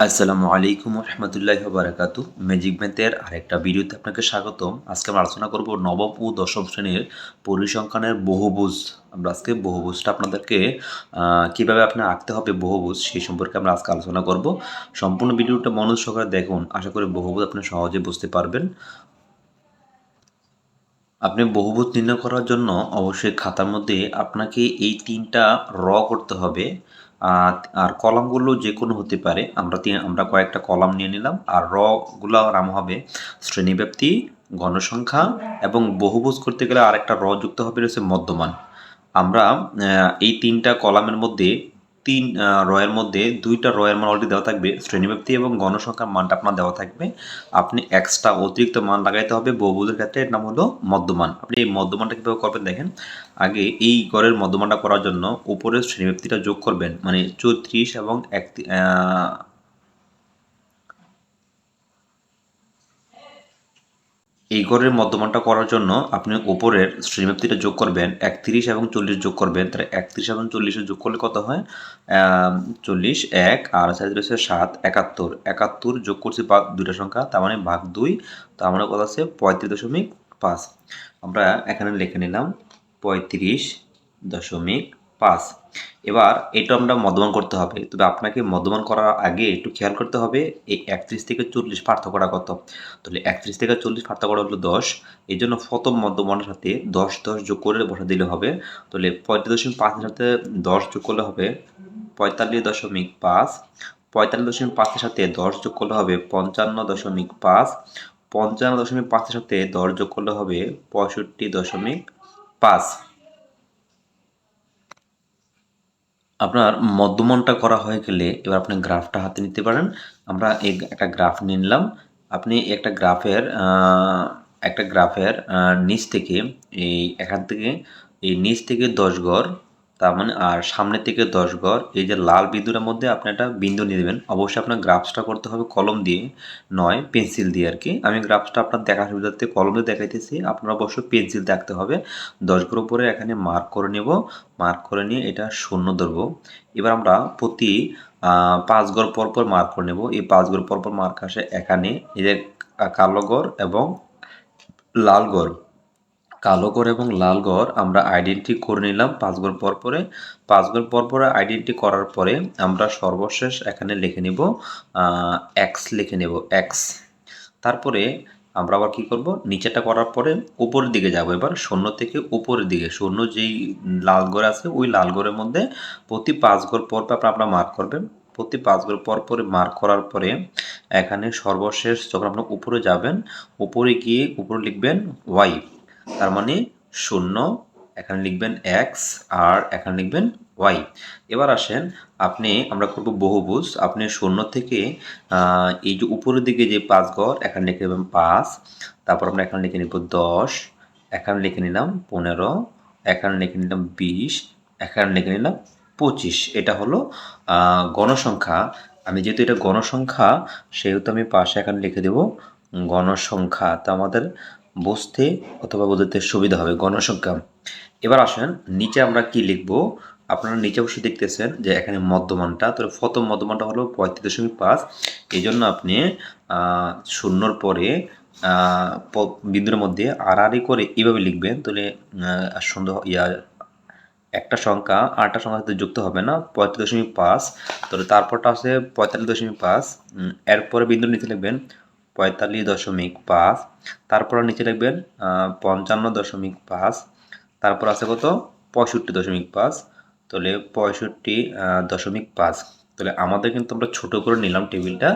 আসসালামু আলাইকুম রহমতুল্লাহ বারাকাতু। ম্যাজিক ম্যাথের আরেকটা ভিডিওতে আপনাকে স্বাগতম। আজকে আমরা আলোচনা করব নবম ও দশম শ্রেণির পরিসংখ্যানের বহুভুজ। আমরা আজকে বহুভুজটা আপনাদেরকে কীভাবে আপনার আঁকতে হবে বহুভুজ সেই সম্পর্কে আমরা আজকে আলোচনা করব। সম্পূর্ণ ভিডিওটা মনোজ সহকারে দেখুন। আশা করি বহুভুজ আপনি সহজে বুঝতে পারবেন। আপনি বহুভুজ নির্ণয় করার জন্য অবশ্যই খাতার মধ্যে আপনাকে এই তিনটা র করতে হবে। আর কলামগুলো যে কোনো হতে পারে। আমরা আমরা কয়েকটা কলাম নিয়ে নিলাম। আর রগুলো নাম হবে শ্রেণীব্যাপ্তি, গণসংখ্যা এবং বহুভুজ করতে গেলে আরেকটা র যুক্ত হবে রয়েছে মধ্যমান। আমরা এই তিনটা কলামের মধ্যে তিন রয়ের মধ্যে দুইটা রয়ের মান অলরেডি দেওয়া থাকবে, শ্রেণীব্যাপ্তি এবং গণসংখ্যার মানটা আপনার দেওয়া থাকবে। আপনি এক্সট্রা অতিরিক্ত মান লাগাইতে হবে বহুবুদের ক্ষেত্রে এর নাম হলো মধ্যমান। আপনি এই মধ্যমানটা কীভাবে করবেন দেখেন, আগে এই গড়ের মধ্যমানটা করার জন্য উপরের শ্রেণীব্যাপ্তিটা যোগ করবেন মানে চৌত্রিশ এবং এক এই ঘরের মধ্যমানটা করার জন্য আপনি উপরের শ্রেণীব্যাপ্তিটা যোগ করবেন, একত্রিশ এবং চল্লিশ যোগ করবেন। তাহলে একত্রিশ এবং চল্লিশে যোগ করলে কত হয়? চল্লিশ, এক, আর সাইজ রয়েছে সাত, একাত্তর। একাত্তর যোগ করছি ভাগ দুইটা সংখ্যা, তার মানে ভাগ দুই, তার মানে কত আছে? পঁয়ত্রিশ দশমিক পাঁচ। আমরা এখানে লিখে নিলাম পঁয়ত্রিশ দশমিক পাঁচ এবার এটা আমরা মদ্যমান করতে হবে। তবে আপনাকে মদ্যমান করার আগে একটু খেয়াল করতে হবে, এই একত্রিশ থেকে চল্লিশ পার্থক্যটা কত? তাহলে একত্রিশ থেকে চল্লিশ পার্থক্যটা হলো দশ। এই জন্য প্রথম মদ্যমানের সাথে দশ দশ যোগ করে বসা দিলে হবে। তাহলে পঁয়ত্রিশ দশমিক পাঁচের সাথে দশ যোগ করলে হবে পঁয়তাল্লিশ দশমিক পাঁচ। পঁয়তাল্লিশ দশমিক পাঁচের সাথে দশ যোগ করলে হবে পঞ্চান্ন দশমিক পাঁচ। পঞ্চান্ন দশমিক পাঁচের সাথে দশ যোগ করলে হবে পঁয়ষট্টি দশমিক পাঁচ। আপনার মধ্যমনটা করা হয়ে গেলে এবার আপনি গ্রাফটা হাতে নিতে পারেন। আমরা একটা গ্রাফ নিলাম। আপনি একটা গ্রাফের একটা গ্রাফের নিচ থেকে এই এখান থেকে এই নিচ থেকে দশ গড় তার মানে আর সামনে থেকে দশ ঘর, এই যে লাল বিন্দুটার মধ্যে আপনি একটা বিন্দু নিয়ে দেবেন অবশ্যই আপনার গ্রাফসটা করতে হবে কলম দিয়ে, নয়, পেন্সিল দিয়ে আর কি আমি গ্রাফসটা আপনার দেখার সুবিধার্থে কলম দিয়ে দেখাইতেছি, আপনার অবশ্যই পেন্সিল দেখতে হবে। দশ ঘর উপরে এখানে মার্ক করে নেব মার্ক করে নিয়ে এটা শূন্য ধরবো। এবার আমরা প্রতি পাঁচ ঘর পর পর মার্ক করে নেব। এই পাঁচ ঘর পর পর মার্ক আসে এখানে, এই যে কালো গড় এবং লাল গড় কালো ঘর এবং লাল ঘর আমরা আইডেন্টি করে নিলাম পাঁচ ঘর পর পরে পাঁচ ঘর পর পরে আইডেন্টি করার পরে আমরা সর্বশেষ এখানে লিখে নেব এক্স লিখে নেব এক্স তারপরে আমরা আবার কি করব? নিচেটা করার পরে উপরের দিকে যাব। এবার শূন্য থেকে উপরের দিকে, শূন্য যেই লাল ঘর আছে ওই লাল ঘরের মধ্যে প্রতি পাঁচ ঘর পর পর আপনারা মার্ক করবেন। প্রতি পাঁচ ঘর পর পরে মার্ক করার পরে এখানে সর্বশেষ যখন আপনার উপরে যাবেন, উপরে গিয়ে উপরে লিখবেন ওয়াই তার মানে শূন্য, এখানে লিখবেন এক্স আর এখানে লিখবেন ওয়াই এবার আসেন, আপনি, আমরা করব বহুভুজ, আপনি শূন্য থেকে এই যে উপরের দিকে যে পাঁচ ঘর, এখানে লিখে নেবেন পাঁচ, তারপর আমরা এখানে লিখে নিব দশ, এখানে লিখে নিলাম পনেরো, এখানে লিখে নিলাম বিশ, এখানে লিখে নিলাম পঁচিশ। এটা হলো গণসংখ্যা। আমি যেহেতু এটা গণসংখ্যা, সেহেতু আমি পাশে এখানে লিখে দেব গণসংখ্যা। তা আমাদের বুঝতে অথবা বোঝাতে সুবিধা হবে গণসংখ্যা। এবার আসেন, নিচে আমরা কি লিখব? আপনারা নিচে অবশ্যই দেখতেছেন যে এখানে মধ্যমানটা তো প্রথম মধ্যমানটা হলো পঁয়ত্রিশ দশমিক পাঁচ। এই জন্য আপনি শূন্যর পরে বিন্দুর মধ্যে আড়াআড়ি করে এইভাবে লিখবেন, তাহলে সুন্দর ইয়া, একটা সংখ্যা আটটা সংখ্যার সাথে যুক্ত হবে না, পঁয়ত্রিশ দশমিক পাঁচ। তাহলে তারপরটা আছে পঁয়তাল্লিশ দশমিক পাঁচ। এরপরে বিন্দুর নিচে লিখবেন পঁয়তাল্লিশ দশমিক পাঁচ। তারপর নিচে লিখবেন পঞ্চান্ন দশমিক পাঁচ। তারপর আছে কত? পঁয়ষট্টি দশমিক পাঁচ। তাহলে পঁয়ষট্টি দশমিক পাঁচ। তাহলে আমাদের কিন্তু আমরা ছোটো করে নিলাম টেবিলটা।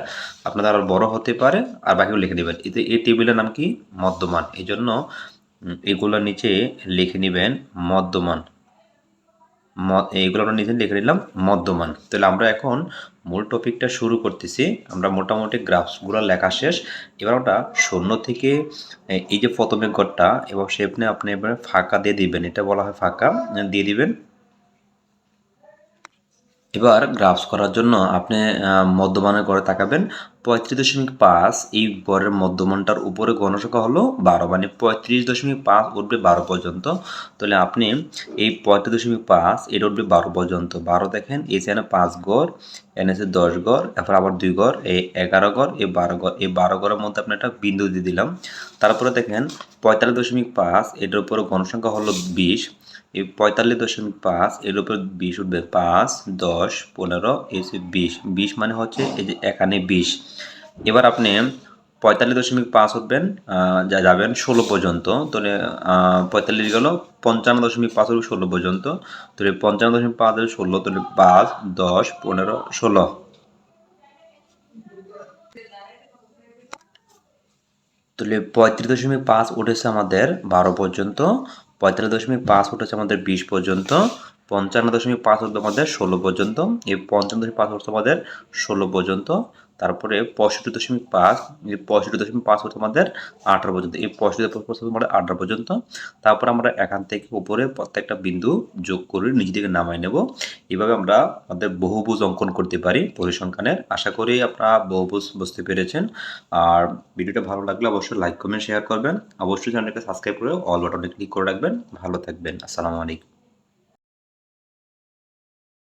আপনাদের আরও বড় হতে পারে, আর বাকিগুলো লিখে নেবেন এতে এই টেবিলের নাম কি? মধ্যমান। এই জন্য এগুলোর নিচে লিখে নেবেন মধ্যমান। এইগুলো আমরা নিজে লিখে নিলাম মধ্যমান। তাহলে আমরা এখন মূল টপিকটা শুরু করতেছি। আমরা মোটামুটি গ্রাফসগুলো লেখা শেষ। এবার ওটা শূন্য থেকে এই যে প্রথমে ঘরটা এবং সেপনে আপনি এবার ফাঁকা দিয়ে দিবেন। এটা বলা হয় ফাঁকা, দিয়ে দিবেন। এবার গ্রাফস করার জন্য আপনি মধ্যমানের ঘরে তাকাবেন। পঁয়ত্রিশ দশমিক পাঁচ, এই গড়ের মধ্যমানটার উপরে গণসংখ্যা হলো বারো মানে পঁয়ত্রিশ দশমিক পাঁচ উঠবে বারো পর্যন্ত। তাহলে আপনি এই পঁয়ত্রিশ দশমিক পাঁচ, এটা উঠবে বারো পর্যন্ত। বারো দেখেন, এই সেখানে পাঁচ গড় এনে আছে দশ গড়, এরপর আবার দুই গড়, এই এগারো গড়, এই বারো গড়, এই বারো গড়ের মধ্যে আপনি একটা বিন্দু দিয়ে দিলাম। তারপরে দেখেন, পঁয়তাল্লিশ দশমিক পাঁচ, এটার উপরে গণসংখ্যা হলো বিশ এই পঁয়তাল্লিশ দশমিক পাঁচ, এর উপর বিশ উঠবে পাঁচ, দশ, পনেরো, এই বিশ বিশ মানে হচ্ছে এই যে এখানে বিশ এবার আপনি পঁয়তাল্লিশ দশমিক পাঁচ উঠবেন যা যাবেন ষোলো পর্যন্ত। তাহলে পঁয়তাল্লিশ গেল পঞ্চান্ন দশমিক পাঁচ উঠবে ষোলো পর্যন্ত। তাহলে পঞ্চান্ন দশমিক পাঁচ হলে ষোলো, তাহলে পাঁচ, দশ, পনেরো, ষোলো। তাহলে পঁয়ত্রিশ দশমিক পাঁচ উঠেছে আমাদের বারো পর্যন্ত। পঁয়তাল্লিশ দশমিক পাঁচ ফুট হচ্ছে আমাদের বিশ পর্যন্ত, পঞ্চান্ন দশমিক পাঁচ ফুট আমাদের ষোলো পর্যন্ত, এই পঞ্চান্ন দশমিক পাঁচ ফুট আমাদের ষোলো পর্যন্ত। তারপরে পঁয়ষট্টি দশমিক পাঁচ পঁয়ষট্টি দশমিক পাঁচ হচ্ছে আমাদের আঠারো পর্যন্ত। এই পঁয়ষট্টি আমাদের আঠারো পর্যন্ত। তারপর আমরা এখান থেকে উপরে প্রত্যেকটা বিন্দু যোগ করে নিচে দিকে নামাই নেব। এভাবে আমরা আমাদের বহুভুজ অঙ্কন করতে পারি পরিসংখ্যানের। আশা করি আপনারা বহুভুজ বুঝতে পেরেছেন। আর ভিডিওটা ভালো লাগলে অবশ্যই লাইক কমেন্ট শেয়ার করবেন। অবশ্যই চ্যানেলকে সাবস্ক্রাইব করে অল বাটনে ক্লিক করে রাখবেন। ভালো থাকবেন। আসসালামু আলাইকুম।